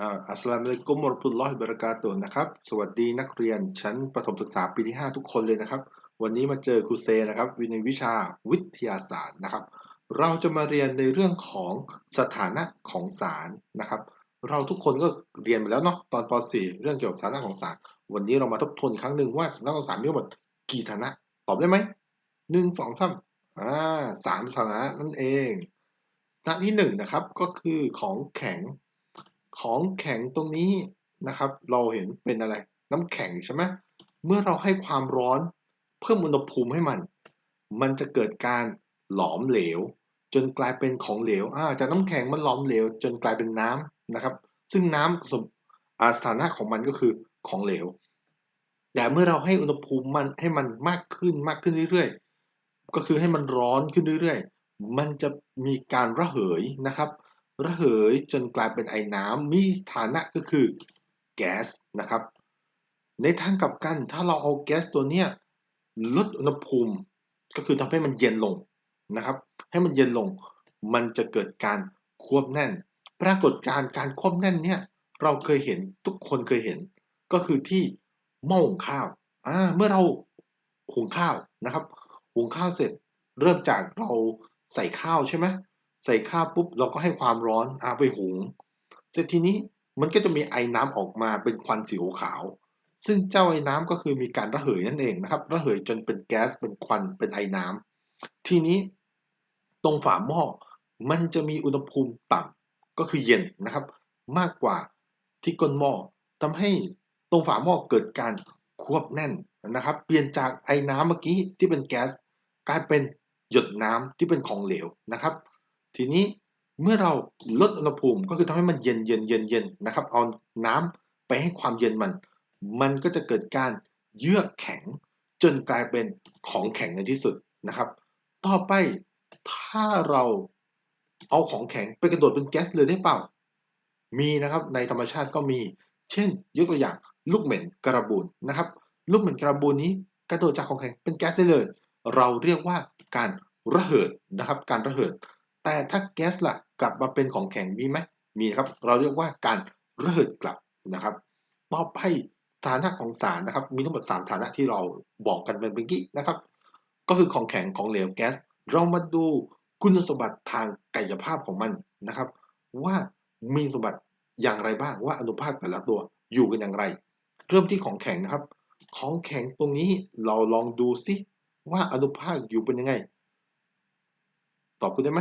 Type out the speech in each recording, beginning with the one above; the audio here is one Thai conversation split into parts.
อัสสลามุอะลัยกุมวะเรพุลลอฮิบะรากาตุนะครับ สวัสดีนักเรียนชั้นประถมศึกษาปีที่ 5 ทุกคนเลยนะครับ วันนี้มาเจอครูเซนะครับในวิชาวิทยาศาสตร์นะครับ เราจะมาเรียนในเรื่องของสถานะของสารนะครับ เราทุกคนก็เรียนมาแล้วเนาะตอนป .4 เรื่องเกี่ยวกับสถานะของสาร วันนี้เรามาทบทวนอีกครั้งหนึ่งว่าสถานะของสารมีทั้งหมดกี่สถานะ ตอบได้ไหมหนึ่งสองสามอ่าสามสถานะนั่นเองสถานะที่หนึ่งนะครับก็คือของแข็ง ของแข็งตรงนี้นะครับ เราเห็นเป็นอะไร น้ำแข็งใช่ไหมเมื่อเราให้ความร้อนเพิ่มอุณหภูมิให้มัน มันจะเกิดการหลอมเหลว จนกลายเป็นของเหลวอาจากน้ำแข็งมันหลอมเหลว จนกลายเป็นน้ำนะครับ ซึ่งน้ำสมอ่าสถานะของมันก็คือของเหลว แต่เมื่อเราให้อุณหภูมิมันให้มันมากขึ้นมากขึ้นเรื่อยๆ ก็คือให้มันร้อนขึ้นเรื่อยๆ มันจะมีการระเหยนะครับ ระเหยจนกลายเป็นไอน้ำมีสถานะก็คือแก๊สนะครับ ในทางกลับกันถ้าเราเอาแก๊สตัวเนี้ยลดอุณหภูมิ ก็คือทำให้มันเย็นลงนะครับ ให้มันเย็นลง มันจะเกิดการควบแน่น ปรากฏการการควบแน่นเนี่ยเราเคยเห็นทุกคนเคยเห็น ก็คือที่หม้อหุงข้าวอ่าเมื่อเราหุงข้าวนะครับหุงข้าวเสร็จเริ่มจากเราใส่ข้าวใช่ไหม ใส่ข้าวปุ๊บเราก็ให้ความร้อนอาไปหุงเสร็จทีนี้มันก็จะมีไอ้น้ำออกมาเป็นควันสีขาว ซึ่งเจ้าไอ้น้ำก็คือมีการระเหยนั่นเองนะครับระเหยจนเป็นแก๊สเป็นควันเป็นไอ้น้ำทีนี้ตรงฝาหม้อมันจะมีอุณหภูมิต่ำก็คือเย็นนะครับ มากกว่าที่ก้นหม้อทำให้ตรงฝาหม้อเกิดการควบแน่นนะครับ เปลี่ยนจากไอ้น้ำเมื่อกี้ที่เป็นแก๊สกลายเป็นหยดน้ำที่เป็นของเหลวนะครับ ทีนี้เมื่อเราลดอุณหภูมิก็คือทำให้มันเย็นเย็นเย็นเย็นนะครับ เอาน้ำไปให้ความเย็นมัน มันก็จะเกิดการเยือกแข็งจนกลายเป็นของแข็งในที่สุดนะครับ ต่อไปถ้าเราเอาของแข็งไปกระโดดเป็นแก๊สเลยได้เปล่า มีนะครับในธรรมชาติก็มี เช่น ยกตัวอย่างลูกเหม็นกระบูนนะครับ ลูกเหม็นกระบูนนี้กระโดดจากของแข็งเป็นแก๊สได้เลย เราเรียกว่าการระเหิดนะครับ การระเหิด แต่ถ้าแก๊สล่ะกลับมาเป็นของแข็งมีไหมมีครับ เราเรียกว่าการระเหิดกลับนะครับต่อไปสถานะของสารนะครับ มีทั้งหมด 3 สถานะที่เราบอกกันเป็นเมื่อกี้นะครับ ก็คือของแข็งของเหลวแก๊ส เรามาดูคุณสมบัติทางกายภาพของมันนะครับ ว่ามีสมบัติอย่างไรบ้างว่าอนุภาคแต่ละตัวอยู่กันอย่างไร เริ่มที่ของแข็งนะครับ ของแข็งตรงนี้เราลองดูซิว่าอนุภาคอยู่เป็นยังไง ตอบคุณได้ไหม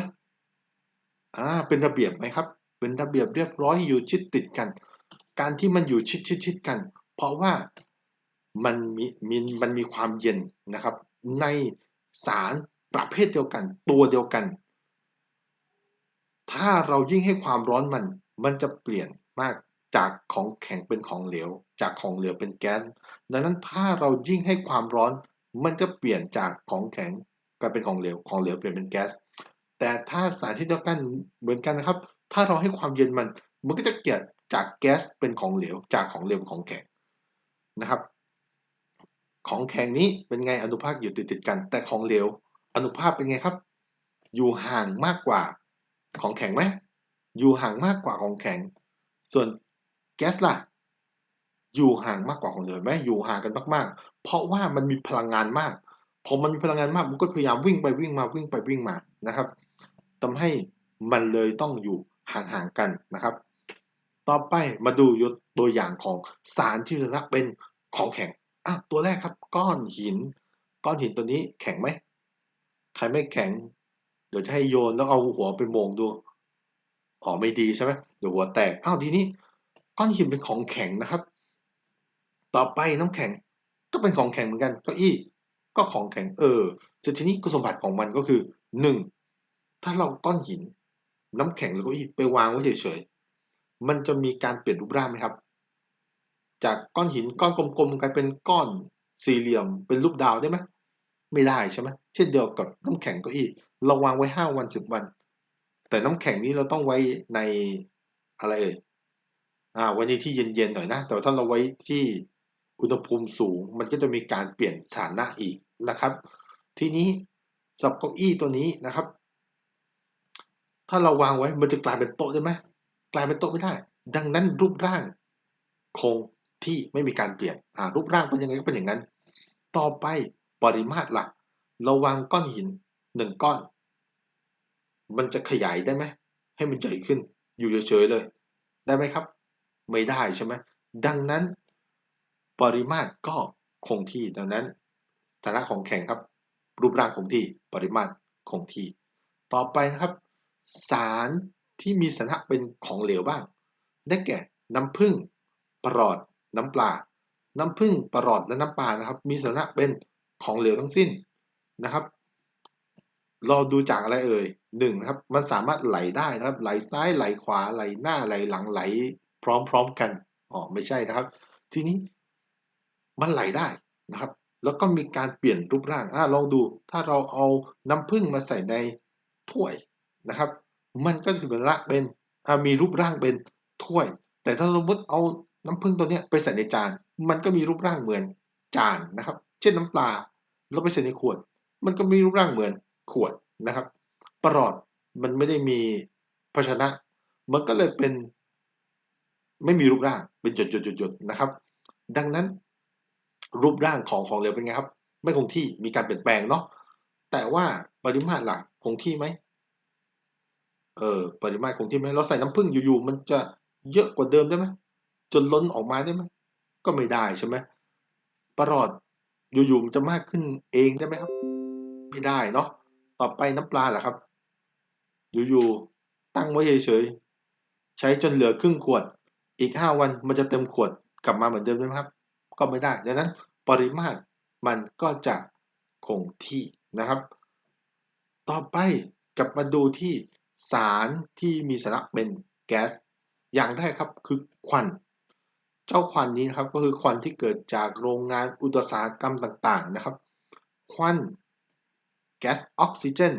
อ่าเป็นระเบียบไหมครับ เป็นระเบียบเรียบร้อยอยู่ชิดติดกัน การที่มันอยู่ชิดชิดชิดกัน เพราะว่ามันมีมีมันมีความเย็นนะครับ ในสารประเภทเดียวกัน ตัวเดียวกัน ถ้าเรายิ่งให้ความร้อนมัน มันจะเปลี่ยนมากจากของแข็งเป็นของเหลว จากของเหลวเป็นแก๊สดังนั้นถ้าเรายิ่งให้ความร้อน มันจะเปลี่ยนจากของแข็งกลายเป็นของเหลว ของเหลวเปลี่ยนเป็นแก๊ส แต่ถ้าสารที่เดียวกันเหมือนกันนะครับ ถ้าเราให้ความเย็นมัน มันก็จะเกิดจากแก๊สเป็นของเหลว จากของเหลวเป็นของแข็งนะครับ ของแข็งนี้เป็นไงอนุภาคอยู่ติดติดกัน แต่ของเหลวอนุภาคเป็นไงครับ อยู่ห่างมากกว่าของแข็งไหมอยู่ห่างมากกว่าของแข็ง ส่วนแก๊สล่ะ อยู่ห่างมากกว่าของเหลวไหมอยู่ห่างกันมากๆ เพราะว่ามันมีพลังงานมากพอมันมีพลังงานมากมันก็พยายามวิ่งไปวิ่งมาวิ่งไปวิ่งมานะครับ ทำให้มันเลยต้องอยู่ห่างๆกันนะครับ ต่อไปมาดูยตัวอย่างของสารที่จะเป็นของแข็งอะตัวแรกครับ ก้อนหิน ก้อนหินตัวนี้แข็งไหมใครไม่แข็ง เดี๋ยวจะให้โยนแล้วเอาหัวไปโมงดูอ๋อไม่ดีใช่ไหมเดี๋ยวหัวแตกอ้าวทีนี้ ก้อนหินเป็นของแข็งนะครับ ต่อไปน้ำแข็งก็เป็นของแข็งเหมือนกันเก้าอี้ก็ของแข็งเออแต่ทีนี้คุณสมบัติของมันก็คือหนึ่ง ถ้าเราก้อนหิน น้ำแข็งหรือเก้าอี้ไปวางไว้เฉยๆ มันจะมีการเปลี่ยนรูปร่างไหมครับ จากก้อนหินก้อนกลมๆกลายเป็นก้อนสี่เหลี่ยม เป็นรูปดาวได้ไหมไม่ได้ใช่ไหมเช่นเดียวกับน้ำแข็งเก้าอี้เราวางไว้ห้าวันสิบวัน แต่น้ำแข็งนี้เราต้องไว้ในอะไรเอ่ยอ่าไว้ในที่เย็นๆหน่อยนะ แต่ถ้าเราไว้ที่อุณหภูมิสูง มันก็จะมีการเปลี่ยนสถานะอีกนะครับ ทีนี้สำหรับเก้าอี้ตัวนี้นะครับ ถ้าเราวางไว้มันจะกลายเป็นโต๊ะได้ไหมกลายเป็นโต๊ะไม่ได้ ดังนั้นรูปร่างคงที่ไม่มีการเปลี่ยนอ่ารูปร่างเป็นยังไงก็เป็นอย่างนั้น ต่อไปปริมาตรละ่ะเราวางก้อนหินหนึ่งก้อน มันจะขยายได้ไหมให้มันใหญ่ขึ้น อยู่เฉยๆเลย ได้ไหมครับ ไม่ได้ใช่ไหมดังนั้น ปริมาตรก็คงที่ดังนั้นฐานะของแข็งครับ รูปร่างคงที่ปริมาตรคงที่ ต่อไปนะครับ สารที่มีสถานะเป็นของเหลวบ้าง ได้แก่ น้ำผึ้งปรอด น้ำปลา น้ำผึ้งปรอดและน้ำปลานะครับ มีสถานะเป็นของเหลวทั้งสิ้นนะครับ เราดูจากอะไรเอ่ยหนึ่งครับ มันสามารถไหลได้นะครับ ไหลซ้ายไหลขวาไหลหน้าไหลหลังไหล พร้อมๆกันอ๋อไม่ใช่นะครับ ทีนี้มันไหลได้นะครับ แล้วก็มีการเปลี่ยนรูปร่างอ่าลองดู ถ้าเราเอาน้ำผึ้งมาใส่ในถ้วย นะครับ มันก็จะเป็นละเป็นมีรูปร่างเป็นถ้วย แต่ถ้าสมมติเอาน้ำผึ้งตัวนี้ไปใส่ในจาน มันก็มีรูปร่างเหมือนจานนะครับ เช่นน้ำปลาเราไปใส่ในขวด มันก็มีรูปร่างเหมือนขวดนะครับปลอดมันไม่ได้มีภาชนะ มันก็เลยเป็น ไม่มีรูปร่างเป็นจุดๆๆนะครับ ดังนั้น รูปร่างของของเหลวเป็นไงครับ ไม่คงที่มีการเปลี่ยนแปลงเนาะแต่ว่าปริมาตรหลักคงที่ไหม เออปริมาตรคงที่ไหมเราใส่น้ำผึ้งอยู่ๆมันจะเยอะกว่าเดิมได้ไหมจนล้นออกมาได้ไหมก็ไม่ได้ใช่ไหมประหลอดอยู่ๆมันจะมากขึ้นเองได้ไหมครับ ไม่ได้เนาะต่อไปน้ำปลาล่ะครับ อยู่ๆตั้งไว้เฉยๆใช้จนเหลือครึ่งขวด อีกห้าวันมันจะเต็มขวดกลับมาเหมือนเดิมไหมครับ ก็ไม่ได้ดังนั้นปริมาตรมันก็จะคงที่นะครับ ต่อไปกลับมาดูที่ สารที่มีสาระเป็นแก๊สอย่างแรกครับคือควัน เจ้าควันนี้นะครับก็คือควันที่เกิดจากโรงงานอุตสาหกรรมต่างๆนะครับ ควันแก๊สออกซิเจน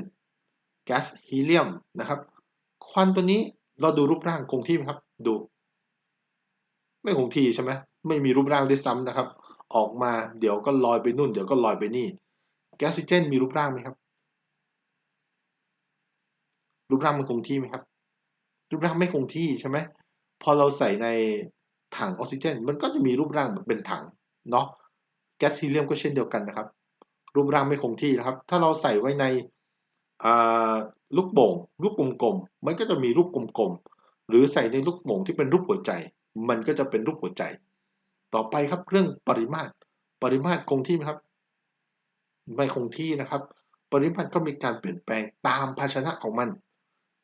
แก๊สฮีเลียมนะครับ ควันตัวนี้เราดูรูปร่างคงที่ไหมครับ ดู ไม่คงที่ใช่ไหมไม่มีรูปร่างด้วยซ้ำนะครับ ออกมาเดี๋ยวก็ลอยไปนู่น เดี๋ยวก็ลอยไปนี่ แก๊สออกซิเจนมีรูปร่างไหมครับ รูปร่างมันคงที่ไหมครับ รูปร่างไม่คงที่ใช่ไหมพอเราใส่ในถังออกซิเจน มันก็จะมีรูปร่างแบบเป็นถังเนาะแก๊สฮีเลียมก็เช่นเดียวกันนะครับ รูปร่างไม่คงที่นะครับ ถ้าเราใส่ไว้ในลูกโป่งลูกกลมๆมันก็จะมีรูปกลมๆหรือใส่ในลูกโป่งที่เป็นรูปหัวใจ มันก็จะเป็นรูปหัวใจ ต่อไปครับเรื่องปริมาตร ปริมาตรคงที่ไหมครับ ไม่คงที่นะครับ ปริมาตรก็มีการเปลี่ยนแปลงตามภาชนะของมัน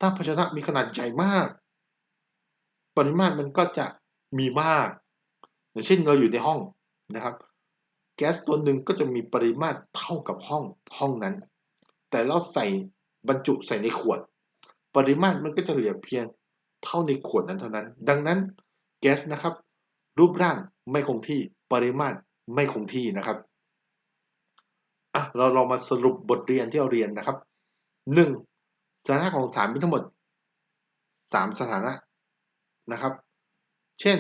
ถ้าภาชนะมีขนาดใหญ่มาก ปริมาตรมันก็จะมีมาก อย่างเช่นเราอยู่ในห้องนะครับ แก๊สตัวหนึ่งก็จะมีปริมาตรเท่ากับห้องห้องนั้น แต่เราใส่บรรจุใส่ในขวด ปริมาตรมันก็จะเหลือเพียงเท่าในขวดนั้นเท่านั้น ดังนั้นแก๊สนะครับ รูปร่างไม่คงที่ปริมาตรไม่คงที่นะครับอะเราลองมาสรุปบทเรียนที่เราเรียนนะครับ 1. สถานะของสารมีทั้งหมด 3 สถานะนะครับ เช่น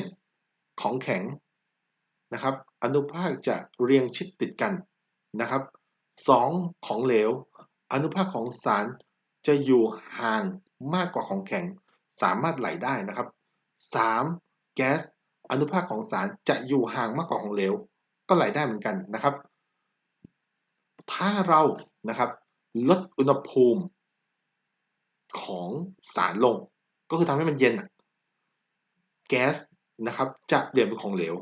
ของแข็งนะครับ อนุภาคจะเรียงชิดติดกันนะครับ 2. ของเหลว อนุภาคของสารจะอยู่ห่างมากกว่าของแข็ง สามารถไหลได้นะครับ 3. แก๊ส อนุภาคของสารจะอยู่ห่างมากกว่าของเหลว ก็ไหลได้เหมือนกันนะครับ ถ้าเรานะครับลดอุณหภูมิ ของสารลง ก็คือทำให้มันเย็นแก๊สนะครับจะเปลี่ยนเป็นของเหลว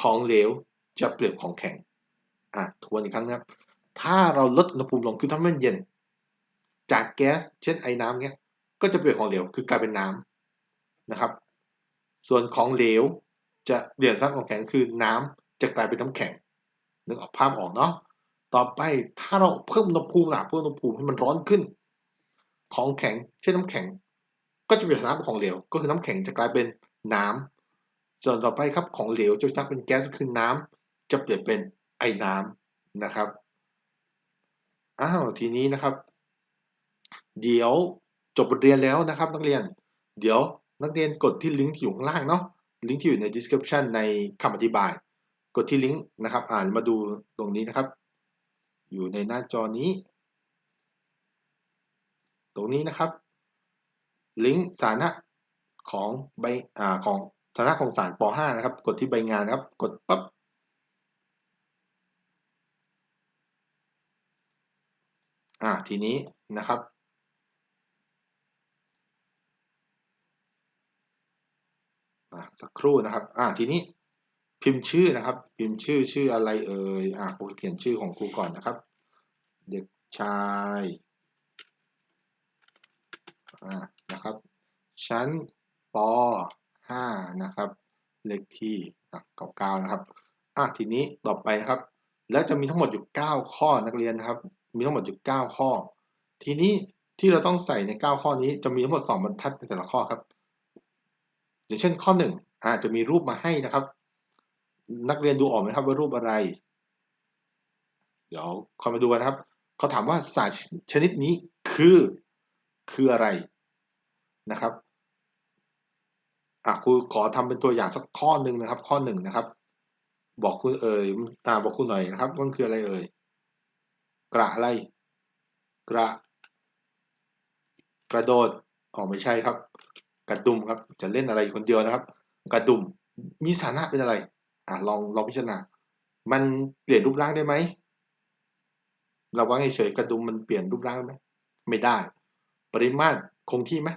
ของเหลวจะเปลี่ยนของแข็งอะทวนอีกครั้งนะครับ ถ้าเราลดอุณหภูมิลงคือทำให้มันเย็น จากแก๊สเช่นไอ้น้ำเนี้ย ก็จะเปลี่ยนของเหลวคือกลายเป็นน้ำนะครับ ส่วนของเหลวจะเปลี่ยนสร้างของแข็งคือน้ำจะกลายเป็นน้ำแข็งนึกออกภาพออกเนาะต่อไปถ้าเราเพิ่มอุณหภูมิล่ะเพิ่มอุณหภูมิให้มันร้อนขึ้น ของแข็งเช่นน้ำแข็ง ก็จะเปลี่ยนสถานะของเหลว ก็คือน้ำแข็งจะกลายเป็นน้ำส่วนต่อไปครับของเหลวจะกลายเป็นแก๊สคือน้ำจะเปลี่ยนเป็นไอ้น้ำนะครับอ้าวทีนี้นะครับ เดี๋ยวจบบทเรียนแล้วนะครับ นักเรียน เดี๋ยวนักเรียนกดที่ลิงก์ที่อยู่ข้างล่างเนาะลิงก์ที่อยู่ใน description ในคำอธิบาย กดที่ลิงก์นะครับ อ่านมาดูตรงนี้นะครับ อยู่ในหน้าจอนี้ ตรงนี้นะครับ ลิงก์สาระของใบอ่าของสาระของสารป .5 นะครับ กดที่ใบงานนะครับ กดปั๊บอ่าทีนี้นะครับอ่าสักครู่นะครับ อ่า ทีนี้พิมพ์ชื่อนะครับ พิมพ์ชื่อชื่ออะไรเอ่ย อ่าครูเขียนชื่อของครูก่อนนะครับ เด็กชาย นะครับ ชั้นป .5 นะครับ เลขที่เก้านะครับอะทีนี้ต่อไปนะครับ แล้วจะมีทั้งหมดอยู่ 9 ข้อนักเรียนนะครับ มีทั้งหมดอยู่ 9 ข้อ ทีนี้ที่เราต้องใส่ใน 9 ข้อนี้จะมีทั้งหมด 2 บรรทัดในแต่ละข้อครับ อย่างเช่นข้อ1อาจจะมีรูปมาให้นะครับ นักเรียนดูออกไหมครับว่ารูปอะไร เดี๋ยวคอยมาดูกันะครับ เขาถามว่าสารชนิดนี้คือ คืออะไรนะครับอะครูขอทำเป็นตัวอย่างสักข้อหนึ่งนะครับ ข้อหนึ่งนะครับ บอกคุณเอ่ยอ่าบอกคุณหน่อยนะครับมันคืออะไรเอ่ยกระอะไร กระ กระโดดอ๋อไม่ใช่ครับ กระดุมครับ จะเล่นอะไรคนเดียวนะครับ กระดุมมีสานะเป็นอะไร อะลองลองพิจารณา มันเปลี่ยนรูปร่างได้ไหมเราว่าเฉยๆกระดุมมันเปลี่ยนรูปร่างไหมไม่ได้ ปริมาตรคงที่ไหม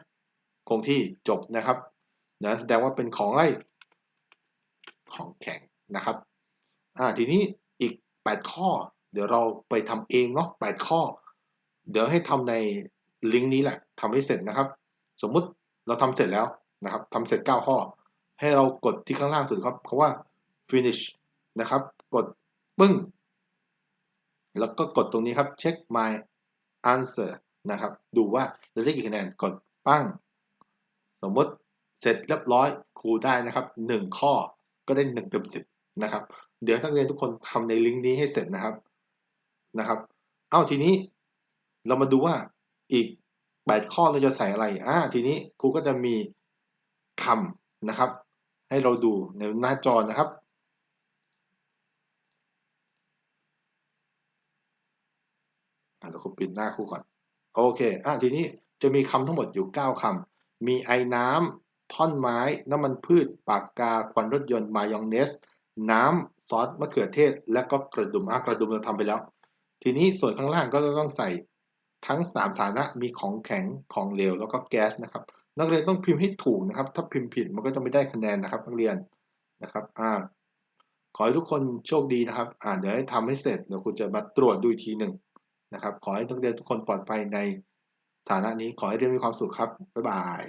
คงที่จบนะครับนะแสดงว่าเป็นของอะไรของแข็งนะครับอ่าทีนี้อีก 8 ข้อ เดี๋ยวเราไปทำเองเนาะ8ข้อ เดี๋ยวให้ทำในลิงก์นี้แหละทำให้เสร็จนะครับ สมมุติเราทำเสร็จแล้วนะครับทำเสร็จ 9 ข้อ ให้เรากดที่ข้างล่างสุดครับเขาว่า finish นะครับ กดปึ้ง แล้วก็กดตรงนี้ครับ check my answer นะครับ ดูว่าเราได้กี่คะแนนกดปั้ง สมมติเสร็จเรียบร้อยครูได้นะครับ 1 ข้อก็ได้1เต็ม10นะครับ เดี๋ยวนักเรียนทุกคนทำในลิงก์นี้ให้เสร็จนะครับนะครับ เอ้าทีนี้เรามาดูว่าอีก 8 ข้อเราจะใส่อะไรอ่าทีนี้ครูก็จะมีคำนะครับ ให้เราดูในหน้าจอนะครับเดี๋ยวครูปิดหน้าครูก่อน โอเคอ่าทีนี้จะมีคำทั้งหมดอยู่ 9คำมีไอ้น้ำท่อนไม้ น้ำมันพืช ปากกา ควันรถยนต์ มายองเนส น้ำซอสมะเขือเทศ และก็กระดุมอะกระดุมเราทำไปแล้ว ทีนี้ส่วนข้างล่างก็จะต้องใส่ทั้ง 3 สาระมีของแข็งของเหลวแล้วก็แก๊สนะครับนักเรียนต้องพิมพ์ให้ถูกนะครับ ถ้าพิมพ์ผิดมันก็จะไม่ได้คะแนนนะครับ นักเรียนนะครับอ่าขอให้ทุกคนโชคดีนะครับ อ่าเดี๋ยวให้ทำให้เสร็จเดี๋ยวคุณจะมาตรวจดูอีกทีหนึ่ง นะครับ ขอให้ทุกเรียนทุกคนปลอดภัยในฐานะนี้ขอให้เรียนมีความสุขครับ บ๊ายบาย